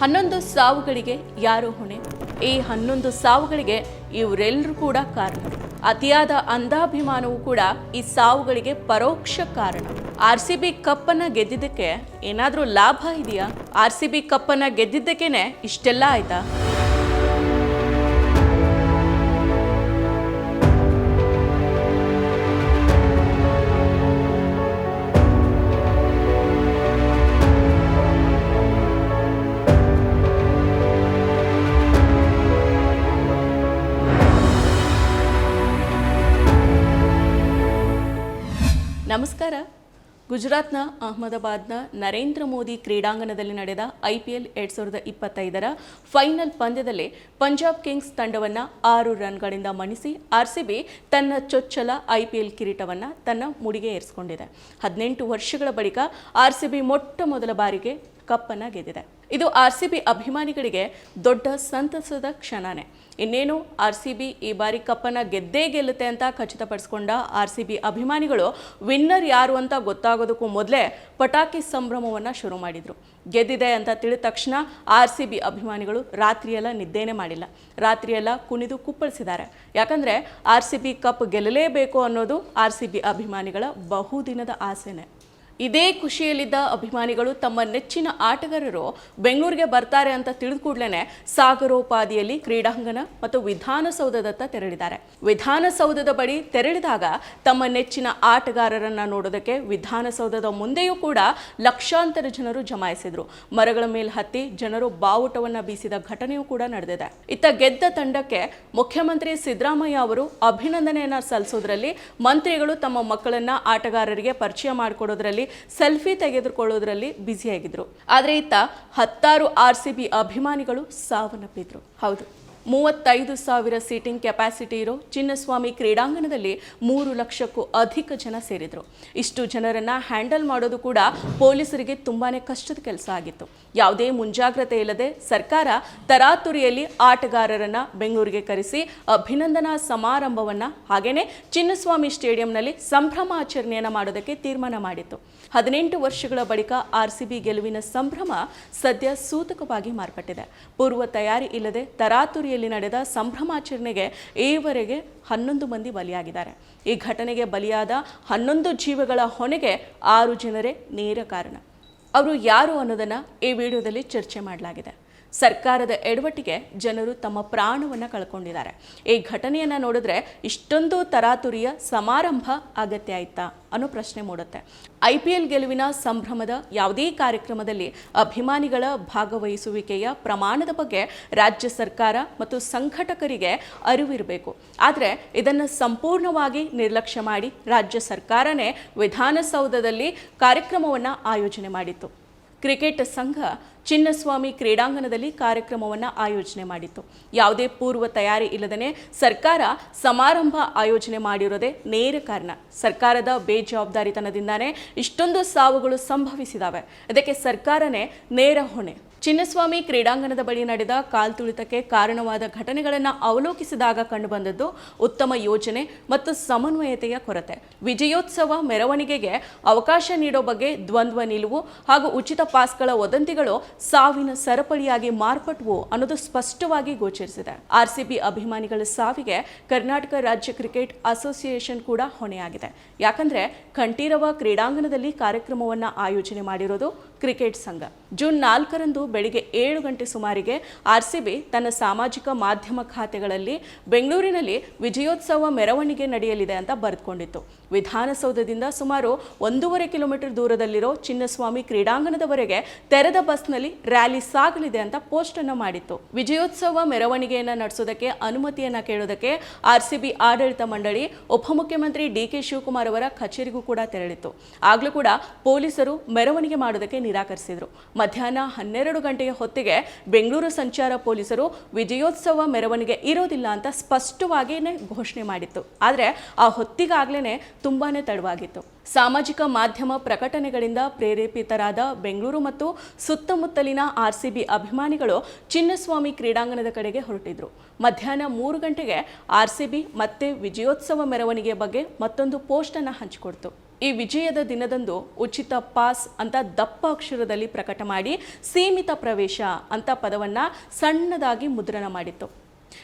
ಹನ್ನೊಂದು ಸಾವುಗಳಿಗೆ ಯಾರು ಹೊಣೆ. ಈ ಹನ್ನೊಂದು ಸಾವುಗಳಿಗೆ ಇವರೆಲ್ಲರೂ ಕೂಡ ಕಾರಣ. ಅತಿಯಾದ ಅಂಧಾಭಿಮಾನವು ಕೂಡ ಈ ಸಾವುಗಳಿಗೆ ಪರೋಕ್ಷ ಕಾರಣ. ಆರ್ ಸಿ ಬಿ ಕಪ್ಪನ್ನ ಗೆದ್ದಿದ್ದಕ್ಕೆ ಏನಾದರೂ ಲಾಭ ಇದೆಯಾ? ಆರ್ ಸಿ ಬಿ ಕಪ್ಪನ್ನ ಗೆದ್ದಿದ್ದಕ್ಕೇನೆ ಇಷ್ಟೆಲ್ಲ ಆಯ್ತಾ? ನಮಸ್ಕಾರ. ಗುಜರಾತ್ನ ಅಹಮದಾಬಾದ್ನ ನರೇಂದ್ರ ಮೋದಿ ಕ್ರೀಡಾಂಗಣದಲ್ಲಿ ನಡೆದ ಐಪಿಎಲ್ ಎರಡ್ ಸಾವಿರದ ಇಪ್ಪತ್ತೈದರ ಫೈನಲ್ ಪಂದ್ಯದಲ್ಲಿ ಪಂಜಾಬ್ ಕಿಂಗ್ಸ್ ತಂಡವನ್ನು ಆರು ರನ್ಗಳಿಂದ ಮಣಿಸಿ ಆರ್ಸಿಬಿ ತನ್ನ ಚೊಚ್ಚಲ ಐಪಿಎಲ್ ಕಿರೀಟವನ್ನು ತನ್ನ ಮುಡಿಗೆ ಏರಿಸಿಕೊಂಡಿದೆ. ಹದಿನೆಂಟು ವರ್ಷಗಳ ಬಳಿಕ ಆರ್ಸಿಬಿ ಮೊಟ್ಟ ಮೊದಲ ಬಾರಿಗೆ ಕಪ್ಪನ್ನು ಗೆದ್ದಿದೆ. ಇದು ಆರ್ಸಿಬಿ ಅಭಿಮಾನಿಗಳಿಗೆ ದೊಡ್ಡ ಸಂತಸದ ಕ್ಷಣನೇ. ಇನ್ನೇನು, ಆರ್ ಸಿ ಬಿ ಈ ಬಾರಿ ಕಪ್ಪನ್ನು ಗೆದ್ದೇ ಗೆಲ್ಲುತ್ತೆ ಅಂತ ಖಚಿತಪಡಿಸಿಕೊಂಡ ಆರ್ ಸಿ ಬಿ ಅಭಿಮಾನಿಗಳು ವಿನ್ನರ್ ಯಾರು ಅಂತ ಗೊತ್ತಾಗೋದಕ್ಕೂ ಮೊದಲೇ ಪಟಾಕಿ ಸಂಭ್ರಮವನ್ನು ಶುರು ಮಾಡಿದರು. ಗೆದ್ದಿದೆ ಅಂತ ತಿಳಿದ ತಕ್ಷಣ ಆರ್ ಸಿ ಬಿ ಅಭಿಮಾನಿಗಳು ರಾತ್ರಿಯೆಲ್ಲ ನಿದ್ದೆನೇ ಮಾಡಿಲ್ಲ. ರಾತ್ರಿಯೆಲ್ಲ ಕುಣಿದು ಕುಪ್ಪಳಿಸಿದ್ದಾರೆ. ಯಾಕಂದರೆ ಆರ್ ಸಿ ಬಿ ಕಪ್ ಗೆಲ್ಲಲೇಬೇಕು ಅನ್ನೋದು ಆರ್ ಸಿ ಬಿ ಅಭಿಮಾನಿಗಳ ಬಹುದಿನದ ಆಸೆನೇ. ಇದೇ ಖುಷಿಯಲ್ಲಿದ್ದ ಅಭಿಮಾನಿಗಳು ತಮ್ಮ ನೆಚ್ಚಿನ ಆಟಗಾರರು ಬೆಂಗಳೂರಿಗೆ ಬರ್ತಾರೆ ಅಂತ ತಿಳಿದು ಕೂಡಲೇ ಸಾಗರೋಪಾದಿಯಲ್ಲಿ ಕ್ರೀಡಾಂಗಣ ಮತ್ತು ವಿಧಾನಸೌಧದತ್ತ ತೆರಳಿದ್ದಾರೆ. ವಿಧಾನಸೌಧದ ಬಳಿ ತೆರಳಿದಾಗ ತಮ್ಮ ನೆಚ್ಚಿನ ಆಟಗಾರರನ್ನ ನೋಡೋದಕ್ಕೆ ವಿಧಾನಸೌಧದ ಮುಂದೆಯೂ ಕೂಡ ಲಕ್ಷಾಂತರ ಜನರು ಜಮಾಯಿಸಿದ್ರು. ಮರಗಳ ಮೇಲೆ ಹತ್ತಿ ಜನರು ಬಾವುಟವನ್ನ ಬೀಸಿದ ಘಟನೆಯೂ ಕೂಡ ನಡೆದಿದೆ. ಇತ್ತ ಗೆದ್ದ ತಂಡಕ್ಕೆ ಮುಖ್ಯಮಂತ್ರಿ ಸಿದ್ದರಾಮಯ್ಯ ಅವರು ಅಭಿನಂದನೆಯನ್ನ ಸಲ್ಲಿಸೋದ್ರಲ್ಲಿ ಮಂತ್ರಿಗಳು ತಮ್ಮ ಮಕ್ಕಳನ್ನ ಆಟಗಾರರಿಗೆ ಪರಿಚಯ ಮಾಡಿಕೊಡೋದ್ರಲ್ಲಿ ಸೆಲ್ಫಿ ತೆಗೆದುಕೊಳ್ಳೋದ್ರಲ್ಲಿ ಬ್ಯುಸಿಯಾಗಿದ್ರು ಆದ್ರೆ ಇತ್ತ ಹತ್ತಾರು ಆರ್ ಸಿ ಬಿ ಅಭಿಮಾನಿಗಳು ಸಾವನ್ನಪ್ಪಿದ್ರು. ಹೌದು. ಮೂವತ್ತೈದು ಸಾವಿರ ಸೀಟಿಂಗ್ ಕೆಪಾಸಿಟಿ ಇರೋ ಚಿನ್ನಸ್ವಾಮಿ ಕ್ರೀಡಾಂಗಣದಲ್ಲಿ ಮೂರು ಲಕ್ಷಕ್ಕೂ ಅಧಿಕ ಜನ ಸೇರಿದರು. ಇಷ್ಟು ಜನರನ್ನು ಹ್ಯಾಂಡಲ್ ಮಾಡೋದು ಕೂಡ ಪೊಲೀಸರಿಗೆ ತುಂಬಾನೇ ಕಷ್ಟದ ಕೆಲಸ ಆಗಿತ್ತು. ಯಾವುದೇ ಮುಂಜಾಗ್ರತೆ ಇಲ್ಲದೆ ಸರ್ಕಾರ ತರಾತುರಿಯಲ್ಲಿ ಆಟಗಾರರನ್ನ ಬೆಂಗಳೂರಿಗೆ ಕರೆಸಿ ಅಭಿನಂದನಾ ಸಮಾರಂಭವನ್ನ ಹಾಗೆಯೇ ಚಿನ್ನಸ್ವಾಮಿ ಸ್ಟೇಡಿಯಂನಲ್ಲಿ ಸಂಭ್ರಮಾಚರಣೆಯನ್ನು ಮಾಡೋದಕ್ಕೆ ತೀರ್ಮಾನ ಮಾಡಿತ್ತು. ಹದಿನೆಂಟು ವರ್ಷಗಳ ಬಳಿಕ ಆರ್ ಸಿ ಬಿ ಗೆಲುವಿನ ಸಂಭ್ರಮ ಸದ್ಯ ಸೂತಕವಾಗಿ ಮಾರ್ಪಟ್ಟಿದೆ. ಪೂರ್ವ ತಯಾರಿ ಇಲ್ಲದೆ ತರಾತುರಿಯಲ್ಲಿ ನಡೆದ ಸಂಭ್ರಮಾಚರಣೆಗೆ ಈವರೆಗೆ ಹನ್ನೊಂದು ಮಂದಿ ಬಲಿಯಾಗಿದ್ದಾರೆ. ಈ ಘಟನೆಗೆ ಬಲಿಯಾದ ಹನ್ನೊಂದು ಜೀವಗಳ ಹೊಣೆಗೆ ಆರು ಜನರೇ ನೇರ ಕಾರಣ. ಅವರು ಯಾರು ಅನ್ನೋದನ್ನು ಈ ವಿಡಿಯೋದಲ್ಲಿ ಚರ್ಚೆ ಮಾಡಲಾಗಿದೆ. ಸರ್ಕಾರದ ಎಡವಟ್ಟಿಗೆ ಜನರು ತಮ್ಮ ಪ್ರಾಣವನ್ನು ಕಳ್ಕೊಂಡಿದ್ದಾರೆ. ಈ ಘಟನೆಯನ್ನು ನೋಡಿದ್ರೆ ಇಷ್ಟೊಂದು ತರಾತುರಿಯ ಸಮಾರಂಭ ಅಗತ್ಯ ಆಯ್ತಾ ಅನ್ನೋ ಪ್ರಶ್ನೆ ಮೂಡುತ್ತೆ. ಐ ಪಿ ಎಲ್ ಗೆಲುವಿನ ಸಂಭ್ರಮದ ಯಾವುದೇ ಕಾರ್ಯಕ್ರಮದಲ್ಲಿ ಅಭಿಮಾನಿಗಳ ಭಾಗವಹಿಸುವಿಕೆಯ ಪ್ರಮಾಣದ ಬಗ್ಗೆ ರಾಜ್ಯ ಸರ್ಕಾರ ಮತ್ತು ಸಂಘಟಕರಿಗೆ ಅರಿವಿರಬೇಕು. ಆದರೆ ಇದನ್ನು ಸಂಪೂರ್ಣವಾಗಿ ನಿರ್ಲಕ್ಷ್ಯ ಮಾಡಿ ರಾಜ್ಯ ಸರ್ಕಾರನೇ ವಿಧಾನಸೌಧದಲ್ಲಿ ಕಾರ್ಯಕ್ರಮವನ್ನು ಆಯೋಜನೆ ಮಾಡಿತ್ತು. ಕ್ರಿಕೆಟ್ ಸಂಘ ಚಿನ್ನಸ್ವಾಮಿ ಕ್ರೀಡಾಂಗಣದಲ್ಲಿ ಕಾರ್ಯಕ್ರಮವನ್ನು ಆಯೋಜನೆ ಮಾಡಿತ್ತು. ಯಾವುದೇ ಪೂರ್ವ ತಯಾರಿ ಇಲ್ಲದೇ ಸರ್ಕಾರ ಸಮಾರಂಭ ಆಯೋಜನೆ ಮಾಡಿರೋದೇ ನೇರ ಕಾರಣ. ಸರ್ಕಾರದ ಬೇಜವಾಬ್ದಾರಿತನದಿಂದಾನೇ ಇಷ್ಟೊಂದು ಸಾವುಗಳು ಸಂಭವಿಸಿದಾವೆ. ಅದಕ್ಕೆ ಸರ್ಕಾರನೇ ನೇರ ಹೊಣೆ. ಚಿನ್ನಸ್ವಾಮಿ ಕ್ರೀಡಾಂಗಣದ ಬಳಿ ನಡೆದ ಕಾಲ್ತುಳಿತಕ್ಕೆ ಕಾರಣವಾದ ಘಟನೆಗಳನ್ನು ಅವಲೋಕಿಸಿದಾಗ ಕಂಡುಬಂದದ್ದು ಉತ್ತಮ ಯೋಜನೆ ಮತ್ತು ಸಮನ್ವಯತೆಯ ಕೊರತೆ. ವಿಜಯೋತ್ಸವ ಮೆರವಣಿಗೆಗೆ ಅವಕಾಶ ನೀಡೋ ಬಗ್ಗೆ ದ್ವಂದ್ವ ನಿಲುವು ಹಾಗೂ ಉಚಿತ ಪಾಸ್ಗಳ ವದಂತಿಗಳು ಸಾವಿನ ಸರಪಳಿಯಾಗಿ ಮಾರ್ಪಟ್ಟವು ಅನ್ನೋದು ಸ್ಪಷ್ಟವಾಗಿ ಗೋಚರಿಸಿದೆ. ಆರ್ಸಿಬಿ ಅಭಿಮಾನಿಗಳ ಸಾವಿಗೆ ಕರ್ನಾಟಕ ರಾಜ್ಯ ಕ್ರಿಕೆಟ್ ಅಸೋಸಿಯೇಷನ್ ಕೂಡ ಹೊಣೆಯಾಗಿದೆ. ಯಾಕಂದ್ರೆ, ಕಂಠೀರವ ಕ್ರೀಡಾಂಗಣದಲ್ಲಿ ಕಾರ್ಯಕ್ರಮವನ್ನು ಆಯೋಜನೆ ಮಾಡಿರೋದು ಕ್ರಿಕೆಟ್ ಸಂಘ. ಜೂನ್ ನಾಲ್ಕರಂದು ಬೆಳಿಗ್ಗೆ ಏಳು ಗಂಟೆ ಸುಮಾರಿಗೆ ಆರ್ಸಿಬಿ ತನ್ನ ಸಾಮಾಜಿಕ ಮಾಧ್ಯಮ ಖಾತೆಗಳಲ್ಲಿ ಬೆಂಗಳೂರಿನಲ್ಲಿ ವಿಜಯೋತ್ಸವ ಮೆರವಣಿಗೆ ನಡೆಯಲಿದೆ ಅಂತ ಬರೆದುಕೊಂಡಿತ್ತು. ವಿಧಾನಸೌಧದಿಂದ ಸುಮಾರು ಒಂದೂವರೆ ಕಿಲೋಮೀಟರ್ ದೂರದಲ್ಲಿರೋ ಚಿನ್ನಸ್ವಾಮಿ ಕ್ರೀಡಾಂಗಣದವರೆಗೆ ತೆರೆದ ಬಸ್ನಲ್ಲಿ ರ್ಯಾಲಿ ಸಾಗಲಿದೆ ಅಂತ ಪೋಸ್ಟ್ ಅನ್ನು ಮಾಡಿತ್ತು. ವಿಜಯೋತ್ಸವ ಮೆರವಣಿಗೆಯನ್ನ ನಡೆಸೋದಕ್ಕೆ ಅನುಮತಿಯನ್ನ ಕೇಳೋದಕ್ಕೆ ಆರ್ಸಿಬಿ ಆಡಳಿತ ಮಂಡಳಿ, ಉಪಮುಖ್ಯಮಂತ್ರಿ ಡಿ ಕೆ ಶಿವಕುಮಾರ್ ಅವರ ಕಚೇರಿಗೂ ಕೂಡ ತೆರಳಿತ್ತು. ಆಗಲೂ ಕೂಡ ಪೊಲೀಸರು ಮೆರವಣಿಗೆ ಮಾಡೋದಕ್ಕೆ ನಿರಾಕರಿಸಿದ್ರು. ಮಧ್ಯಾಹ್ನ ಹನ್ನೆರಡು ಗಂಟೆಯ ಹೊತ್ತಿಗೆ ಬೆಂಗಳೂರು ಸಂಚಾರ ಪೊಲೀಸರು ವಿಜಯೋತ್ಸವ ಮೆರವಣಿಗೆ ಇರೋದಿಲ್ಲ ಅಂತ ಸ್ಪಷ್ಟವಾಗಿಯೇ ಘೋಷಣೆ ಮಾಡಿತ್ತು. ಆದರೆ ಆ ಹೊತ್ತಿಗಾಗಲೇ ತುಂಬಾನೇ ತಡವಾಗಿತ್ತು. ಸಾಮಾಜಿಕ ಮಾಧ್ಯಮ ಪ್ರಕಟಣೆಗಳಿಂದ ಪ್ರೇರೇಪಿತರಾದ ಬೆಂಗಳೂರು ಮತ್ತು ಸುತ್ತಮುತ್ತಲಿನ ಆರ್ಸಿಬಿ ಅಭಿಮಾನಿಗಳು ಚಿನ್ನಸ್ವಾಮಿ ಕ್ರೀಡಾಂಗಣದ ಕಡೆಗೆ ಹೊರಟಿದ್ರು. ಮಧ್ಯಾಹ್ನ ಮೂರು ಗಂಟೆಗೆ ಆರ್ಸಿಬಿ ಮತ್ತೆ ವಿಜಯೋತ್ಸವ ಮೆರವಣಿಗೆ ಬಗ್ಗೆ ಮತ್ತೊಂದು ಪೋಸ್ಟ್ ಅನ್ನು ಹಂಚಿಕೊಡ್ತು. ಈ ವಿಜಯದ ದಿನದಂದು ಉಚಿತ ಪಾಸ್ ಅಂತ ದಪ್ಪ ಅಕ್ಷರದಲ್ಲಿ ಪ್ರಕಟ ಮಾಡಿ ಸೀಮಿತ ಪ್ರವೇಶ ಅಂತ ಪದವನ್ನ ಸಣ್ಣದಾಗಿ ಮುದ್ರಣ ಮಾಡಿತ್ತು.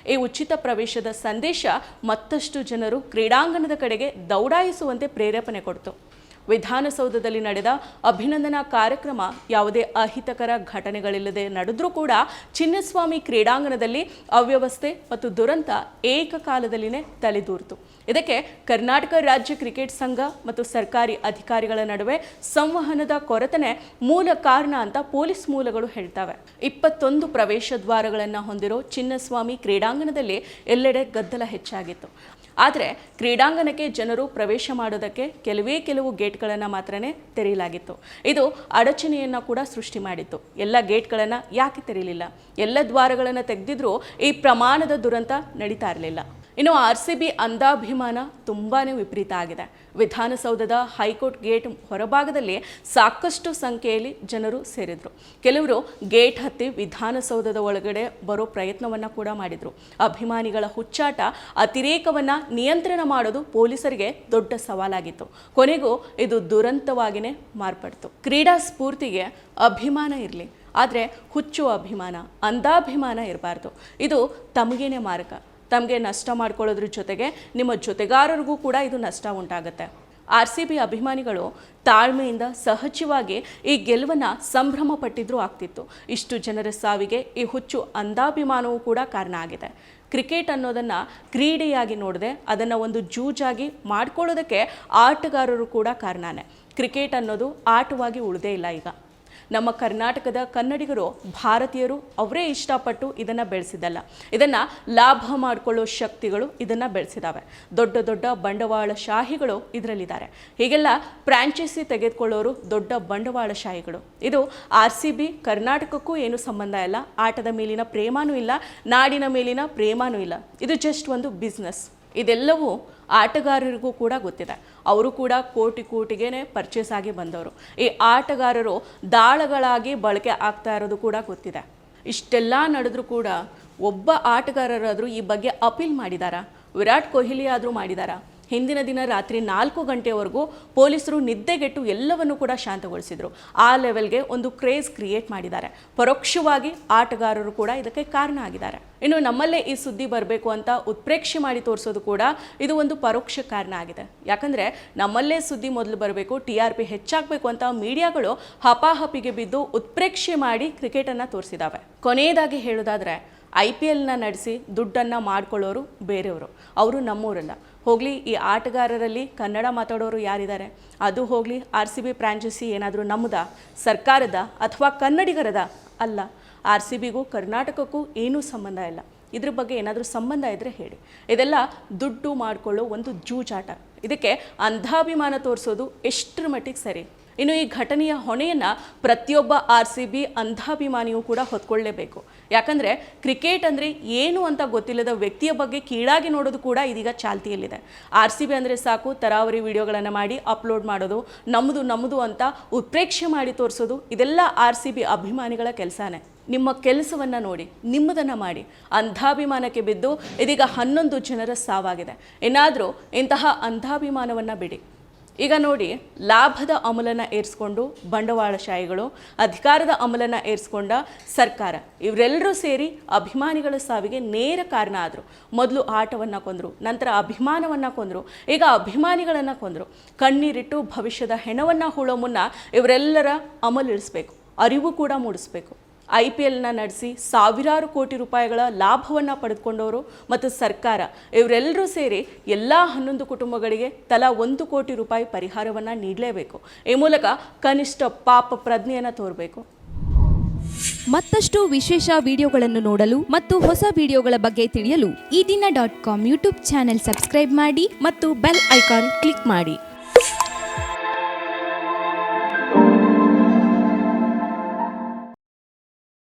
ಈ ಉಚಿತ ಪ್ರವೇಶದ ಸಂದೇಶ ಮತ್ತಷ್ಟು ಜನರು ಕ್ರೀಡಾಂಗಣದ ಕಡೆಗೆ ದೌಡಾಯಿಸುವಂತೆ ಪ್ರೇರೇಪಣೆ ಕೊಡ್ತು. ವಿಧಾನಸೌಧದಲ್ಲಿ ನಡೆದ ಅಭಿನಂದನಾ ಕಾರ್ಯಕ್ರಮ ಯಾವುದೇ ಅಹಿತಕರ ಘಟನೆಗಳಿಲ್ಲದೆ ನಡೆದ್ರೂ ಕೂಡ ಚಿನ್ನಸ್ವಾಮಿ ಕ್ರೀಡಾಂಗಣದಲ್ಲಿ ಅವ್ಯವಸ್ಥೆ ಮತ್ತು ದುರಂತ ಏಕಕಾಲದಲ್ಲಿನೇ ತಲೆದೂರಿತು. ಇದಕ್ಕೆ ಕರ್ನಾಟಕ ರಾಜ್ಯ ಕ್ರಿಕೆಟ್ ಸಂಘ ಮತ್ತು ಸರ್ಕಾರಿ ಅಧಿಕಾರಿಗಳ ನಡುವೆ ಸಂವಹನದ ಕೊರತನೆ ಮೂಲ ಕಾರಣ ಅಂತ ಪೊಲೀಸ್ ಮೂಲಗಳು ಹೇಳ್ತವೆ. ಇಪ್ಪತ್ತೊಂದು ಪ್ರವೇಶ ದ್ವಾರಗಳನ್ನು ಹೊಂದಿರೋ ಚಿನ್ನಸ್ವಾಮಿ ಕ್ರೀಡಾಂಗಣದಲ್ಲಿ ಎಲ್ಲೆಡೆ ಗದ್ದಲ ಹೆಚ್ಚಾಗಿತ್ತು. ಆದರೆ ಕ್ರೀಡಾಂಗಣಕ್ಕೆ ಜನರು ಪ್ರವೇಶ ಮಾಡೋದಕ್ಕೆ ಕೆಲವೇ ಕೆಲವು ಗೇಟ್ಗಳನ್ನು ಮಾತ್ರ ತೆರೆಯಲಾಗಿತ್ತು. ಇದು ಅಡಚಣೆಯನ್ನು ಕೂಡ ಸೃಷ್ಟಿ ಮಾಡಿತ್ತು. ಎಲ್ಲ ಗೇಟ್ಗಳನ್ನು ಯಾಕೆ ತೆರೀಲಿಲ್ಲ ಎಲ್ಲ ದ್ವಾರಗಳನ್ನು ತೆಗೆದಿದ್ರೂ ಈ ಪ್ರಮಾಣದ ದುರಂತ ನಡೀತಾ ಇರಲಿಲ್ಲ. ಇನ್ನು ಆರ್ ಸಿ ಬಿ ಅಂದಾಭಿಮಾನ ತುಂಬಾ ವಿಪರೀತ ಆಗಿದೆ. ವಿಧಾನಸೌಧದ ಹೈಕೋರ್ಟ್ ಗೇಟ್ ಹೊರಭಾಗದಲ್ಲಿ ಸಾಕಷ್ಟು ಸಂಖ್ಯೆಯಲ್ಲಿ ಜನರು ಸೇರಿದರು. ಕೆಲವರು ಗೇಟ್ ಹತ್ತಿ ವಿಧಾನಸೌಧದ ಒಳಗಡೆ ಬರೋ ಪ್ರಯತ್ನವನ್ನು ಕೂಡ ಮಾಡಿದರು. ಅಭಿಮಾನಿಗಳ ಹುಚ್ಚಾಟ, ಅತಿರೇಕವನ್ನು ನಿಯಂತ್ರಣ ಮಾಡೋದು ಪೊಲೀಸರಿಗೆ ದೊಡ್ಡ ಸವಾಲಾಗಿತ್ತು. ಕೊನೆಗೂ ಇದು ದುರಂತವಾಗಿಯೇ ಮಾರ್ಪಡ್ತು. ಕ್ರೀಡಾ ಸ್ಫೂರ್ತಿಗೆ ಅಭಿಮಾನ ಇರಲಿ, ಆದರೆ ಹುಚ್ಚು ಅಭಿಮಾನ, ಅಂಧಾಭಿಮಾನ ಇರಬಾರ್ದು. ಇದು ತಮಗೇನೆ ಮಾರಕ. ತಮಗೆ ನಷ್ಟ ಮಾಡ್ಕೊಳ್ಳೋದ್ರ ಜೊತೆಗೆ ನಿಮ್ಮ ಜೊತೆಗಾರರಿಗೂ ಕೂಡ ಇದು ನಷ್ಟ ಉಂಟಾಗುತ್ತೆ. ಆರ್ ಸಿ ಬಿ ಅಭಿಮಾನಿಗಳು ತಾಳ್ಮೆಯಿಂದ ಸಹಜವಾಗಿ ಈ ಗೆಲುವನ್ನು ಸಂಭ್ರಮ ಪಟ್ಟಿದ್ರೂ ಆಗ್ತಿತ್ತು. ಇಷ್ಟು ಜನರ ಸಾವಿಗೆ ಈ ಹುಚ್ಚು ಅಂಧಾಭಿಮಾನವೂ ಕೂಡ ಕಾರಣ ಆಗಿದೆ. ಕ್ರಿಕೆಟ್ ಅನ್ನೋದನ್ನು ಕ್ರೀಡೆಯಾಗಿ ನೋಡದೆ ಅದನ್ನು ಒಂದು ಜೂಜಾಗಿ ಮಾಡ್ಕೊಳ್ಳೋದಕ್ಕೆ ಆಟಗಾರರು ಕೂಡ ಕಾರಣನೇ. ಕ್ರಿಕೆಟ್ ಅನ್ನೋದು ಆಟವಾಗಿ ಉಳಿದೇ ಇಲ್ಲ ಈಗ. ನಮ್ಮ ಕರ್ನಾಟಕದ ಕನ್ನಡಿಗರು, ಭಾರತೀಯರು ಅವರೇ ಇಷ್ಟಪಟ್ಟು ಇದನ್ನು ಬೆಳೆಸಿದಲ್ಲ ಇದನ್ನು ಲಾಭ ಮಾಡಿಕೊಳ್ಳೋ ಶಕ್ತಿಗಳು ಇದನ್ನು ಬೆಳೆಸಿದಾವೆ. ದೊಡ್ಡ ದೊಡ್ಡ ಬಂಡವಾಳಶಾಹಿಗಳು ಇದರಲ್ಲಿದ್ದಾರೆ. ಹೀಗೆಲ್ಲ ಫ್ರಾಂಚೈಸಿ ತೆಗೆದುಕೊಳ್ಳೋರು ದೊಡ್ಡ ಬಂಡವಾಳಶಾಹಿಗಳು ಇದು ಆರ್ ಸಿ ಬಿ ಕರ್ನಾಟಕಕ್ಕೂ ಏನು ಸಂಬಂಧ ಇಲ್ಲ. ಆಟದ ಮೇಲಿನ ಪ್ರೇಮನೂ ಇಲ್ಲ, ನಾಡಿನ ಮೇಲಿನ ಪ್ರೇಮನೂ ಇಲ್ಲ. ಇದು ಜಸ್ಟ್ ಒಂದು ಬಿಸ್ನೆಸ್ ಇದೆಲ್ಲವೂ ಆಟಗಾರರಿಗೂ ಕೂಡ ಗೊತ್ತಿದೆ. ಅವರು ಕೂಡ ಕೋಟಿ ಕೋಟಿಗೆ ಪರ್ಚೇಸ್ ಆಗಿ ಬಂದವರು. ಈ ಆಟಗಾರರು ದಾಳಗಳಾಗಿ ಬಳಕೆ ಆಗ್ತಾ ಇರೋದು ಕೂಡ ಗೊತ್ತಿದೆ. ಇಷ್ಟೆಲ್ಲ ನಡೆದ್ರೂ ಕೂಡ ಒಬ್ಬ ಆಟಗಾರರಾದರೂ ಈ ಬಗ್ಗೆ ಅಪೀಲ್ ಮಾಡಿದಾರಾ? ವಿರಾಟ್ ಕೊಹ್ಲಿ ಆದರೂ ಮಾಡಿದಾರಾ? ಹಿಂದಿನ ದಿನ ರಾತ್ರಿ ನಾಲ್ಕು ಗಂಟೆವರೆಗೂ ಪೊಲೀಸರು ನಿದ್ದೆಗೆಟ್ಟು ಎಲ್ಲವನ್ನು ಕೂಡ ಶಾಂತಗೊಳಿಸಿದರು. ಆ ಲೆವೆಲ್ಗೆ ಒಂದು ಕ್ರೇಜ್ ಕ್ರಿಯೇಟ್ ಮಾಡಿದ್ದಾರೆ. ಪರೋಕ್ಷವಾಗಿ ಆಟಗಾರರು ಕೂಡ ಇದಕ್ಕೆ ಕಾರಣ ಆಗಿದ್ದಾರೆ. ಇನ್ನು ನಮ್ಮಲ್ಲೇ ಈ ಸುದ್ದಿ ಬರಬೇಕು ಅಂತ ಉತ್ಪ್ರೇಕ್ಷೆ ಮಾಡಿ ತೋರಿಸೋದು ಕೂಡ ಇದು ಒಂದು ಪರೋಕ್ಷ ಕಾರಣ ಆಗಿದೆ. ಯಾಕಂದರೆ ನಮ್ಮಲ್ಲೇ ಸುದ್ದಿ ಮೊದಲು ಬರಬೇಕು ಟಿ ಆರ್ ಪಿ ಹೆಚ್ಚಾಗಬೇಕು ಅಂತ ಮೀಡಿಯಾಗಳು ಹಪಾಹಪಿಗೆ ಬಿದ್ದು ಉತ್ಪ್ರೇಕ್ಷೆ ಮಾಡಿ ಕ್ರಿಕೆಟನ್ನು ತೋರಿಸಿದ್ದಾವೆ ಕೊನೆಯದಾಗಿ ಹೇಳೋದಾದರೆ ಐ ಪಿ ಎಲ್ನ ನಡೆಸಿ ದುಡ್ಡನ್ನು ಮಾಡ್ಕೊಳ್ಳೋರು ಬೇರೆಯವರು. ಅವರು ನಮ್ಮೂರಲ್ಲ. ಹೋಗಲಿ, ಈ ಆಟಗಾರರಲ್ಲಿ ಕನ್ನಡ ಮಾತಾಡೋರು ಯಾರಿದ್ದಾರೆ? ಅದು ಹೋಗಲಿ, ಆರ್ ಸಿ ಬಿ ಫ್ರಾಂಚೈಸಿ ಏನಾದರೂ ನಮ್ಮದ, ಸರ್ಕಾರದ ಅಥವಾ ಕನ್ನಡಿಗರದ ಅಲ್ಲ. ಆರ್ ಸಿ ಬಿಗೂ ಕರ್ನಾಟಕಕ್ಕೂ ಏನೂ ಸಂಬಂಧ ಇಲ್ಲ. ಇದ್ರ ಬಗ್ಗೆ ಏನಾದರೂ ಸಂಬಂಧ ಇದ್ದರೆ ಹೇಳಿ. ಇದೆಲ್ಲ ದುಡ್ಡು ಮಾಡಿಕೊಳ್ಳೋ ಒಂದು ಜೂಜಾಟ. ಇದಕ್ಕೆ ಅಂಧಾಭಿಮಾನ ತೋರಿಸೋದು ಎಷ್ಟರ ಮಟ್ಟಿಗೆ ಸರಿ. ಇನ್ನು ಈ ಘಟನೆಯ ಹೊಣೆಯನ್ನು ಪ್ರತಿಯೊಬ್ಬ ಆರ್ ಸಿ ಬಿ ಅಂಧಾಭಿಮಾನಿಯೂ ಕೂಡ ಹೊತ್ಕೊಳ್ಳೇಬೇಕು ಯಾಕಂದರೆ ಕ್ರಿಕೆಟ್ ಅಂದರೆ ಏನು ಅಂತ ಗೊತ್ತಿಲ್ಲದ ವ್ಯಕ್ತಿಯ ಬಗ್ಗೆ ಕೀಳಾಗಿ ನೋಡೋದು ಕೂಡ ಇದೀಗ ಚಾಲ್ತಿಯಲ್ಲಿದೆ. ಆರ್ ಸಿ ಬಿ ಅಂದರೆ ಸಾಕು, ತರಾವರಿ ವಿಡಿಯೋಗಳನ್ನು ಮಾಡಿ ಅಪ್ಲೋಡ್ ಮಾಡೋದು ನಮ್ಮದು ನಮ್ಮದು ಅಂತ ಉತ್ಪ್ರೇಕ್ಷೆ ಮಾಡಿ ತೋರಿಸೋದು, ಇದೆಲ್ಲ ಆರ್ ಸಿ ಬಿ ಅಭಿಮಾನಿಗಳ ಕೆಲಸನೇ. ನಿಮ್ಮ ಕೆಲಸವನ್ನು ನೋಡಿ, ನಿಮ್ಮದನ್ನು ಮಾಡಿ, ಅಂಧಾಭಿಮಾನಕ್ಕೆ ಬಿದ್ದು ಇದೀಗ ಹನ್ನೊಂದು ಜನರ ಸಾವಾಗಿದೆ. ಏನಾದರೂ ಇಂತಹ ಅಂಧಾಭಿಮಾನವನ್ನು ಬಿಡಿ. ಈಗ ನೋಡಿ, ಲಾಭದ ಅಮಲನ ಏರಿಸ್ಕೊಂಡು ಬಂಡವಾಳಶಾಹಿಗಳು ಅಧಿಕಾರದ ಅಮಲನ ಏರಿಸ್ಕೊಂಡ ಸರ್ಕಾರ. ಇವರೆಲ್ಲರೂ ಸೇರಿ ಅಭಿಮಾನಿಗಳ ಸಾವಿಗೆ ನೇರ ಕಾರಣ ಆದರು. ಮೊದಲು ಆಟವನ್ನು ಕೊಂದರು, ನಂತರ ಅಭಿಮಾನವನ್ನು ಕೊಂದರು, ಈಗ ಅಭಿಮಾನಿಗಳನ್ನು ಕೊಂದರು. ಕಣ್ಣೀರಿಟ್ಟು ಭವಿಷ್ಯದ ಹೆಣವನ್ನು ಹೂಳೋ ಮುನ್ನ ಇವರೆಲ್ಲರ ಅಮಲಿಳಿಸ್ಬೇಕು ಅರಿವು ಕೂಡ ಮೂಡಿಸ್ಬೇಕು. ಐ ಪಿ ಎಲ್ನ ನಡೆಸಿ ಸಾವಿರಾರು ಕೋಟಿ ರೂಪಾಯಿಗಳ ಲಾಭವನ್ನು ಪಡೆದುಕೊಂಡವರು ಮತ್ತು ಸರ್ಕಾರ. ಇವರೆಲ್ಲರೂ ಸೇರಿ ಎಲ್ಲ ಹನ್ನೊಂದು ಕುಟುಂಬಗಳಿಗೆ ತಲಾ ಒಂದು ಕೋಟಿ ರೂಪಾಯಿ ಪರಿಹಾರವನ್ನು ನೀಡಲೇಬೇಕು. ಈ ಮೂಲಕ ಕನಿಷ್ಠ ಪಾಪ ಪ್ರಜ್ಞೆಯನ್ನು ತೋರಬೇಕು. ಮತ್ತಷ್ಟು ವಿಶೇಷ ವಿಡಿಯೋಗಳನ್ನು ನೋಡಲು ಮತ್ತು ಹೊಸ ವಿಡಿಯೋಗಳ ಬಗ್ಗೆ ತಿಳಿಯಲು Eedina dot com YouTube channel subscribe ಮಾಡಿ ಮತ್ತು ಬೆಲ್ ಐಕಾನ್ ಕ್ಲಿಕ್ ಮಾಡಿ.